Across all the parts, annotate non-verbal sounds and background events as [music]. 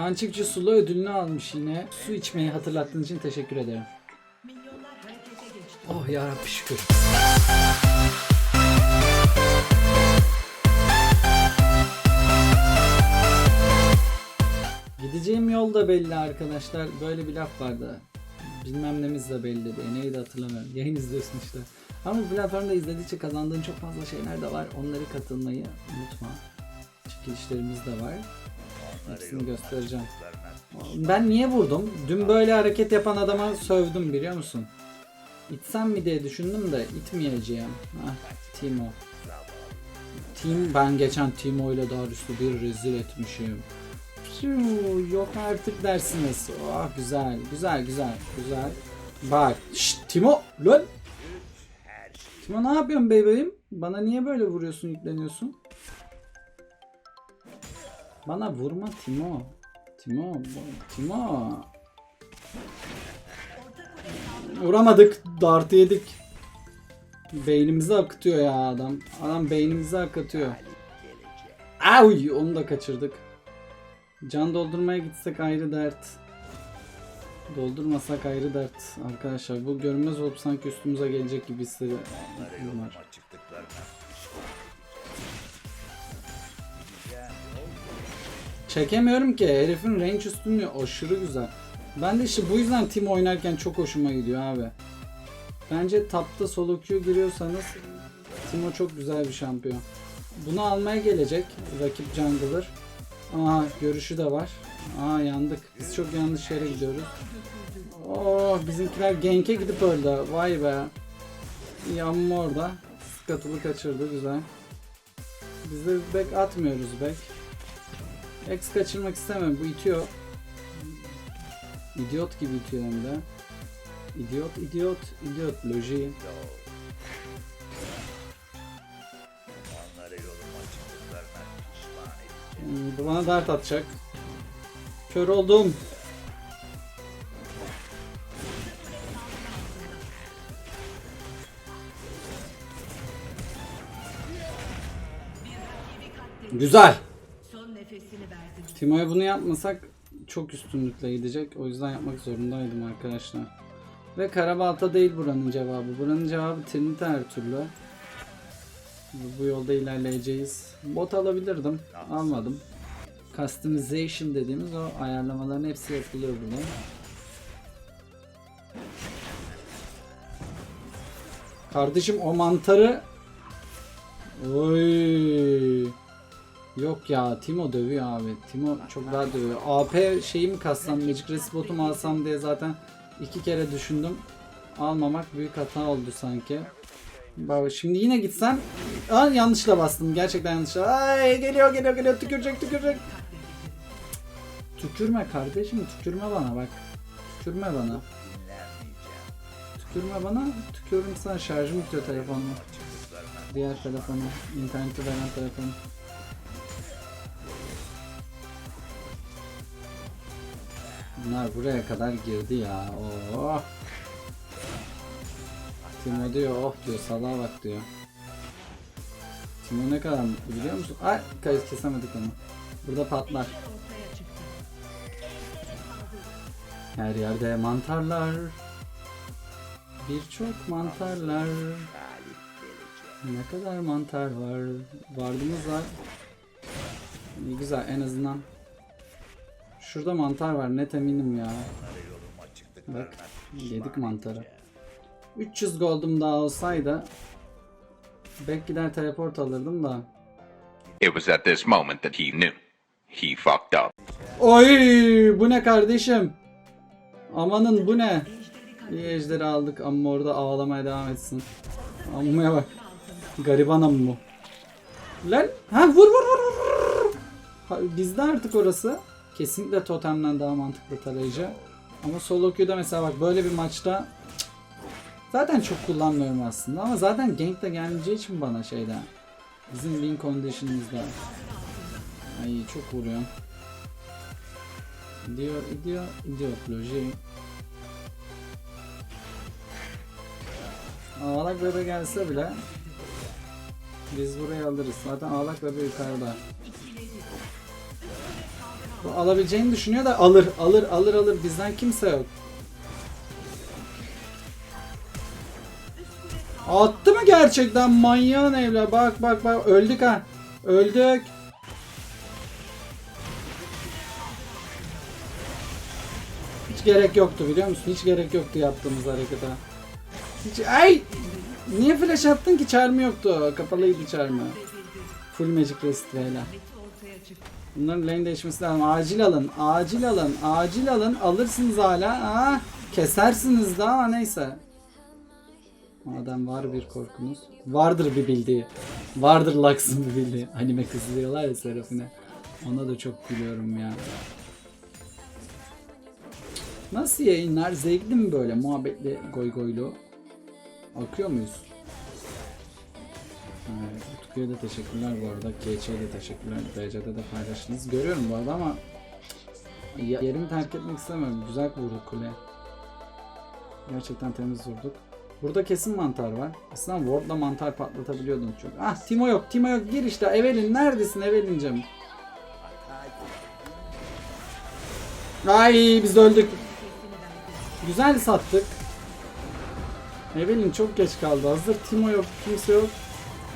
Ançıkçı sulu ödülünü almış yine. Su içmeyi hatırlattığın için teşekkür ederim. Oh yarabbi şükür. Gideceğim yol da belli arkadaşlar. Böyle bir laf vardı. Bilmem nemiz de belli diye. Neydi hatırlamıyorum. Yayın izliyorsun işte. Ama bu platformda izledikçe kazandığın çok fazla şeyler de var. Onları katılmayı unutma. Çekilişlerimiz de var. Hepsini göstereceğim. Ben niye vurdum? Dün böyle hareket yapan adama sövdüm biliyor musun? İtsem mi diye düşündüm de itmeyeceğim. Hah, Timo. Team, ben geçen Timo ile Darius'u bir rezil etmişim. Piu, Yok artık dersiniz. Oh güzel, güzel, güzel, güzel. Bak, şşt, Timo, lan. Timo ne yapıyorsun bebeğim? Bana niye böyle vuruyorsun, yükleniyorsun? Bana vurma Timo. Timo, Timo. Vuramadık, dartı yedik. Beynimizi akıtıyor ya adam. Adam beynimizi akıtıyor. Ay, onu da kaçırdık. Can doldurmaya gitsek ayrı dert. Doldurmasak ayrı dert. Arkadaşlar bu görünmez olup sanki üstümüze gelecek gibi hissediyorum. Çekemiyorum ki. Herifin range üstünlüğü aşırı güzel. Ben de işte bu yüzden team oynarken çok hoşuma gidiyor abi. Bence tapta solo queue giriyorsanız Timo çok güzel bir şampiyon. Bunu almaya gelecek rakip jungler. Aha görüşü de var. Aa yandık. Biz çok yanlış yere gidiyoruz. Oh bizimkiler gank'e gidip öldü. Vay be. Yanma orada. Scuttle'ı kaçırdı güzel. Biz de back atmıyoruz back. X kaçırmak istemem. Bu itiyor. İdiot gibi itiyor hem de. İdiot, idiot, idiot. Loji. Hmm, bu bana dart atacak. Kör oldum. Güzel. Timo'ya bunu yapmasak çok üstünlükle gidecek. O yüzden yapmak zorundaydım arkadaşlar. Ve Karabalta değil buranın cevabı. Buranın cevabı Trinity her türlü. Bu, bu yolda ilerleyeceğiz. Bot alabilirdim. Almadım. Customization dediğimiz o ayarlamaların hepsi yapılıyor burada. Kardeşim o mantarı Oy. Yok ya Timo dövüyor abi. Timo çok daha dövüyor. AP şeyi mi kassam Magic Resist mu alsam diye zaten iki kere düşündüm. Almamak büyük hata oldu sanki. Bak şimdi yine gitsem Aa, yanlışla bastım. Gerçekten yanlışla. Ay geliyor geliyor geliyor tükürecek tükürecek. Tükürme kardeşim tükürme bana bak. Tükürme bana. Tükürme bana. Tükürürüm sana şarjım bitiyor telefonla. Diğer telefonu. interneti veren telefonu. Bunlar buraya kadar girdi ya. Oh. Timo diyor oh diyor salağa bak diyor. Timo ne kadar mutlu biliyor musun? Ay kayıt kesemedik onu. Burada patlar. Her yerde mantarlar. Birçok mantarlar. Ne kadar mantar var. Vardığımız var. İyi güzel en azından. Şurada mantar var net eminim ya. Bak yedik mantarı. 300 gold'um daha olsaydı belki gider teleport alırdım da. It was at this moment that he knew. He fucked up. Oy bu ne kardeşim? Amanın bu ne? İyi ejderi aldık ama orada ağlamaya devam etsin. Ammaya bak. Gariban ammu. Lan ha vur vur vur vur. Ha, bizde artık orası. Kesinlikle totemden daha mantıklı tarayıcı. Ama solo mesela bak böyle bir maçta zaten çok kullanmıyorum aslında ama zaten gank de gelmeyeceği için bana şeyden bizim win condition'ımızda ay çok vuruyorum. Diyor, diyor, diyor loji. Ağlak bebe gelse bile biz burayı alırız. Zaten ağlak bebe yukarıda. Alabileceğini düşünüyor da alır alır alır alır bizden kimse yok. Attı mı gerçekten manyağın evla bak bak bak öldük ha öldük. Hiç gerek yoktu biliyor musun? Hiç gerek yoktu yaptığımız harekete. Hiç ay niye flash attın ki çarmı yoktu. Kapalıydı çarmı. Full magic resist çıktı. Bunların lane değişmesi lazım. Acil alın. Acil alın. Acil alın. Alırsınız hala. Aa, kesersiniz daha neyse. Madem var bir korkunuz. Vardır bir bildiği. Vardır Lux'ın bir bildiği. Anime kızı diyorlar ya Serafine. Ona da çok gülüyorum ya. Nasıl yayınlar? Zevkli mi böyle muhabbetli goy goylu? Akıyor muyuz? Utku'ya da teşekkürler bu arada. GC'ye de teşekkürler. DC'de de paylaştınız. Görüyorum bu arada ama yerimi terk etmek istemiyorum. Güzel vurduk kule. Gerçekten temiz vurduk. Burada kesin mantar var. Aslında Ward'la mantar patlatabiliyordum çok. Ah Timo yok. Timo yok. Gir işte. Evelyn neredesin Evelyn'cim? Ay biz öldük. Güzel sattık. Evelyn çok geç kaldı. Hazır Timo yok, kimse yok.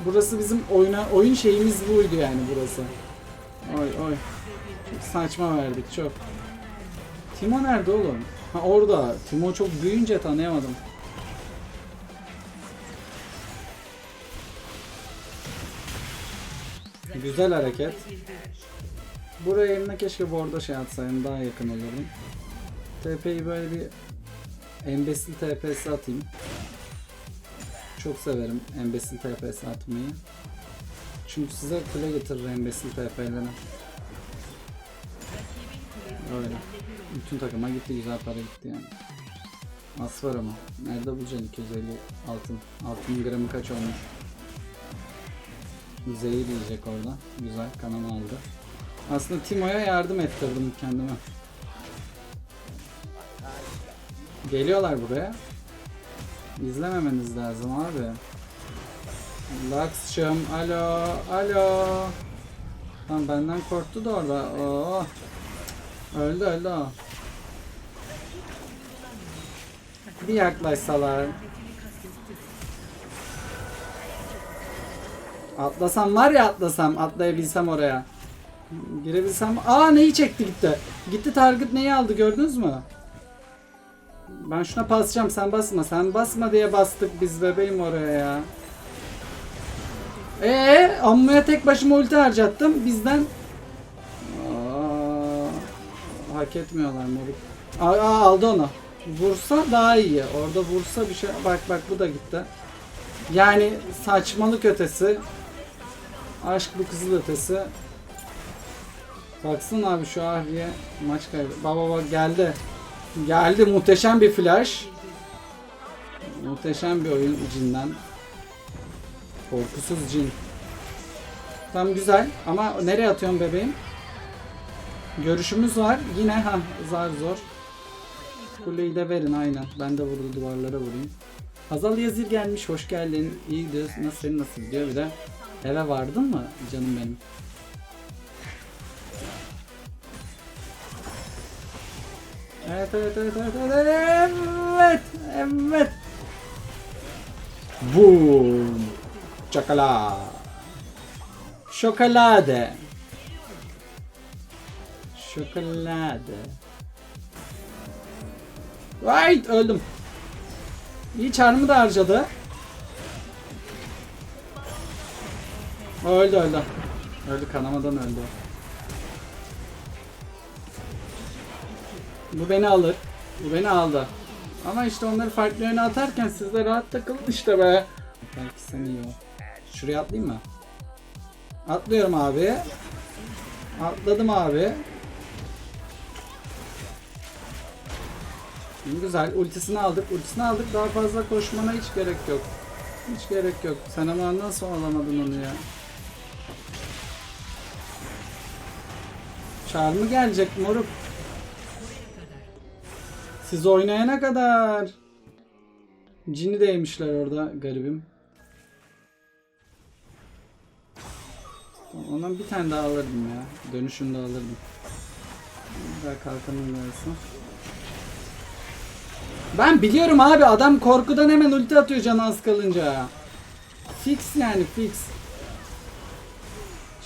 Burası bizim oyuna oyun şeyimiz buydu yani burası. Oy oy. Saçma verdik çok. Timo nerede oğlum? Ha orada. Timo çok büyüyünce tanıyamadım. Güzel hareket. Buraya eline keşke bordo şey atsaydım daha yakın olurdum. TP'yi böyle bir embesil TP'si atayım. Çok severim embesil TP'si atmayı. Çünkü size kule getirir embesil TP'lere. Öyle. Bütün takıma gitti güzel para gitti yani. Az var ama. Nerede bulacaksın 250 altın? Altın gramı kaç olmuş? Zehir yiyecek orada. Güzel kanama aldı. Aslında Timo'ya yardım ettirdim kendime. Geliyorlar buraya. İzlememeniz lazım abi. Lux'cığım alo alo. Tamam benden korktu da orada. Oo. Öldü öldü o. Bir yaklaşsalar. Atlasam var ya atlasam atlayabilsem oraya. Girebilsem. Aa neyi çekti gitti. Gitti target neyi aldı gördünüz mü? Ben şuna basacağım sen basma. Sen basma diye bastık biz bebeğim oraya ya. Ee, ammaya tek başıma ulti harcattım. Bizden Aa, hak etmiyorlar moruk. Aa, aldı onu. Vursa daha iyi. Orada vursa bir şey. Bak bak bu da gitti. Yani saçmalık ötesi. Aşk bu kızıl ötesi. Baksana abi şu Ahri'ye maç kaybı. Baba bak geldi. Geldi muhteşem bir flash. Muhteşem bir oyun cinden. Korkusuz cin. Tam güzel ama nereye atıyorum bebeğim? Görüşümüz var. Yine ha zar zor. Kuleyi de verin aynen. Ben de vurdu duvarlara vurayım. Hazal Yazir gelmiş. Hoş geldin. İyi gidiyorsun. Nasıl senin nasıl gidiyor? Bir de eve vardın mı canım benim? Evet evet evet evet evet evet evet. Boom Çakala. Şokolade. Şokolade. Right öldüm. İyi çarmı da harcadı. Öldü öldü. Öldü kanamadan öldü Bu beni alır. Bu beni aldı. Ama işte onları farklı yöne atarken siz de rahat takılın işte be. Belki sen iyi ol. Şuraya atlayayım mı? Atlıyorum abi. Atladım abi. Güzel. Ultisini aldık. Ultisini aldık. Daha fazla koşmana hiç gerek yok. Hiç gerek yok. Sen ama nasıl alamadın onu ya? Çağır mı gelecek moruk? Siz oynayana kadar. Cini değmişler orada garibim. Ondan bir tane daha alırdım ya. Dönüşünde alırdım. Güzel kalkanın yarısı. Ben biliyorum abi adam korkudan hemen ulti atıyor canı az kalınca. Fix yani fix.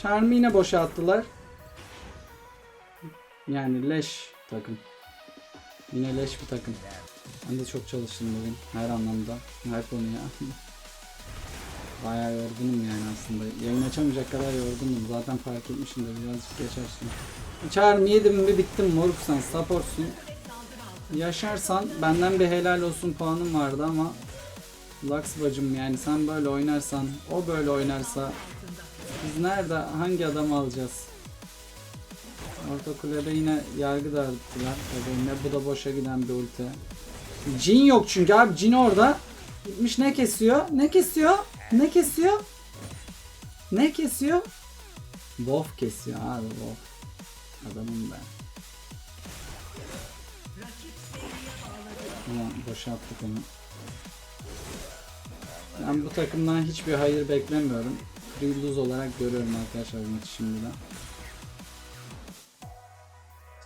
Charm'ı yine boşa attılar. Yani leş takım. Yine leş bir takım. Ben de çok çalıştım bugün. Her anlamda. Her konuya. Bayağı yorgunum yani aslında. Yayın açamayacak kadar yorgundum. Zaten fark etmişimdir. Birazcık geç açtım. Charm yedim mi bittim moruk sen supportsun. Yaşarsan benden bir helal olsun puanım vardı ama Lux bacım yani sen böyle oynarsan o böyle oynarsa biz nerede hangi adamı alacağız? Orta kulede yine yargı dağıttılar. Yine bu da boşa giden bir ulti. Jin yok çünkü abi Jin orada. Gitmiş ne kesiyor? Ne kesiyor? Ne kesiyor? Ne kesiyor? Wolf kesiyor abi Wolf. Adamım ben. Ama boşalttık onu. Ben bu takımdan hiçbir hayır beklemiyorum. Free olarak görüyorum arkadaşlar bu maçı şimdiden.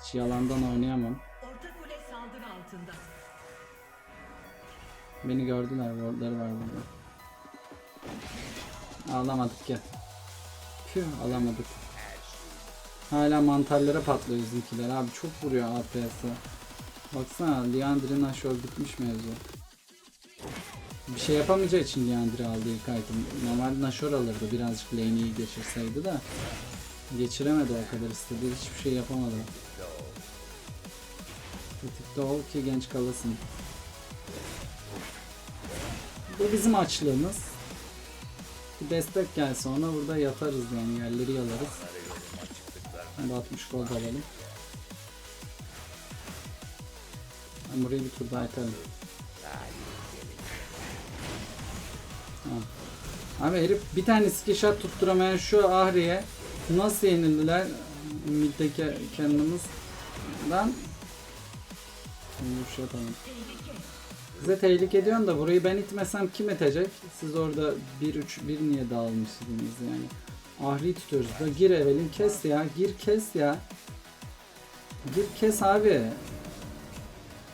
Hiç yalandan oynayamam. Beni gördüler, wardları var burada. Alamadık gel. Püh alamadık. Hala mantarlara patlıyor bizimkiler abi çok vuruyor APS'e. Baksana Liandry'nin aşağı bitmiş mevzu. Bir şey yapamayacağı için Liandry aldı ilk item. Normalde Nashor alırdı birazcık lane'i geçirseydi de. Geçiremedi o kadar istediği hiçbir şey yapamadı. Tetikte ol ki genç kalasın. Bu bizim açlığımız. Bir destek gelse ona burada yatarız yani yerleri yalarız. Hadi 60 gol alalım. Ben burayı bir tur daha atarım. Abi herif bir tane skill tutturamayan şu Ahri'ye nasıl yenildiler middeki kendimiz lan Şimdi bir şey yapalım. Size tehlike ediyorsun da burayı ben itmesem kim itecek? Siz orada 1-3-1 niye dağılmışsınız yani? Ahri tutuyoruz da gir Evelin kes ya gir kes ya. Gir kes abi.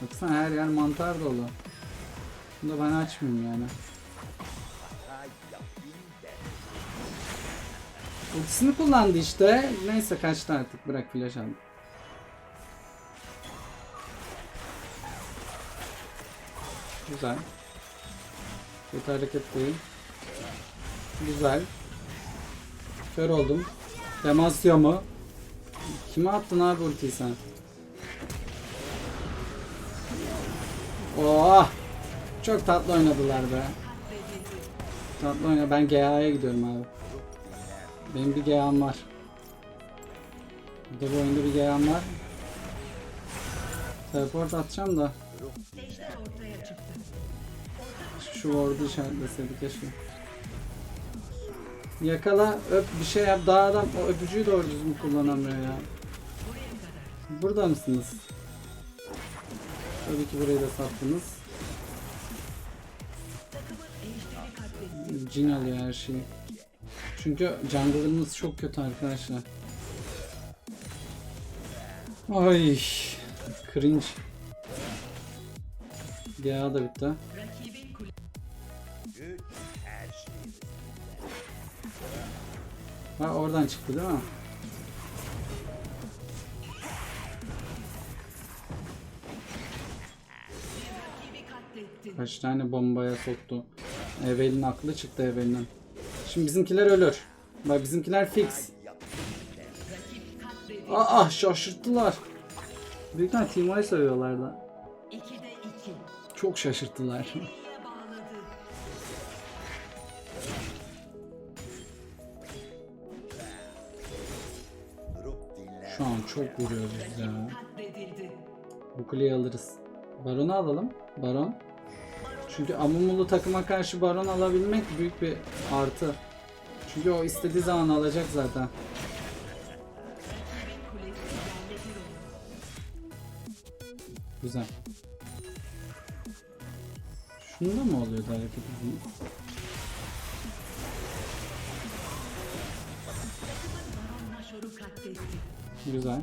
Baksana her yer mantar dolu. Bunu da ben açmayayım yani. Ultisini kullandı işte. Neyse kaçtı artık bırak flash aldı. Güzel. Kötü hareket değil. Güzel. Kör oldum. Demasya mı? Kime attın abi ultiyi sen? Oh! Çok tatlı oynadılar be. Tatlı oyna. Ben GA'ya gidiyorum abi. Benim bir GA'm var. Burada bu oyunda bir GA'm var. Teleport atacağım da. Şu ward'u işaretleseydik keşke. Yakala, öp bir şey yap. Daha adam o öpücüğü doğru düzgün kullanamıyor ya. Burada mısınız? Tabii ki burayı da sattınız. Cin alıyor her şeyi. Çünkü jungle'ımız çok kötü arkadaşlar. Ay, cringe. Ya da bitti. Ha oradan çıktı değil mi? Kaç tane bombaya soktu. Evelin aklı çıktı Evelin. Şimdi bizimkiler ölür. Bak bizimkiler fix. Aa şaşırttılar. Büyük ihtimalle Timo'yu seviyorlar da. 2'de 2. Çok şaşırttılar. [laughs] Şu an çok vuruyoruz ya. Bu kuleyi alırız. Baron'u alalım. Baron. Çünkü Amumulu takıma karşı Baron alabilmek büyük bir artı. Çünkü o istediği zaman alacak zaten. Güzel. Şunda mı oluyordu hareket Güzel.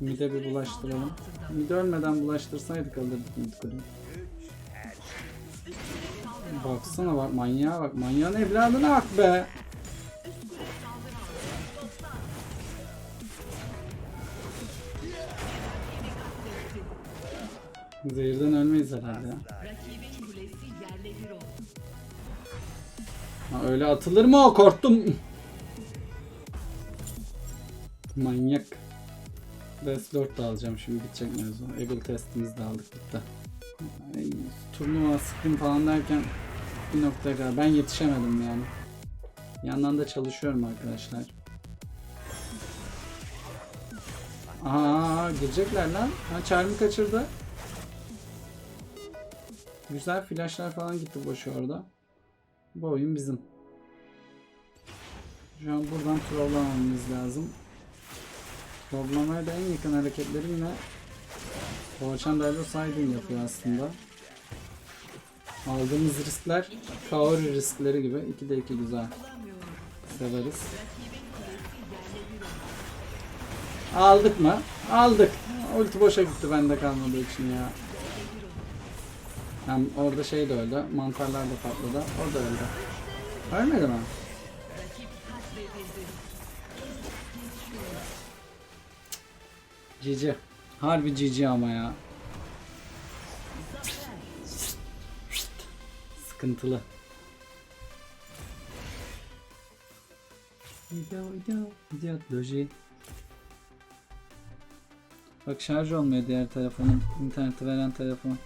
Mide bir bulaştıralım. Mide ölmeden bulaştırsaydık alırdık mid kuleyi. Baksana bak manyağa bak manyağın evladına bak be. Zehirden ölmeyiz herhalde. Ha, öyle atılır mı o korktum. Manyak. Lord da alacağım şimdi bitecek mevzu. Eagle testimizi de aldık bitti. Ay, turnuva scrim falan derken bir noktaya kadar ben yetişemedim yani. Yandan da çalışıyorum arkadaşlar. Aha girecekler lan. Ha Charm'ı kaçırdı. Güzel flashlar falan gitti boşu orada. Bu oyun bizim. Şu an buradan trollamamamız lazım. Trollamaya da en yakın hareketlerimle Boğaçan Daylo Saydın yapıyor aslında. Aldığımız riskler Kaori riskleri gibi. 2'de 2 güzel. Severiz. Aldık mı? Aldık. Ulti boşa gitti bende kalmadığı için ya. Hem orada şey de öldü. Mantarlar da patladı. O da öldü. Ölmedi mi? Cici. Harbi cici ama ya. Sıkıntılı. Loji. Bak şarj olmuyor diğer telefonun. interneti veren telefon.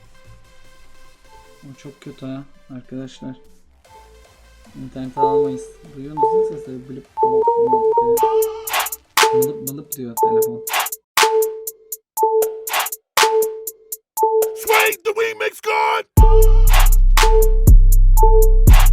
O çok kötü ha arkadaşlar. İnternet alamayız. Duyuyor musun sesleri? Blip blip blip diye. Bılıp bılıp diyor telefon. The to Wingmix God!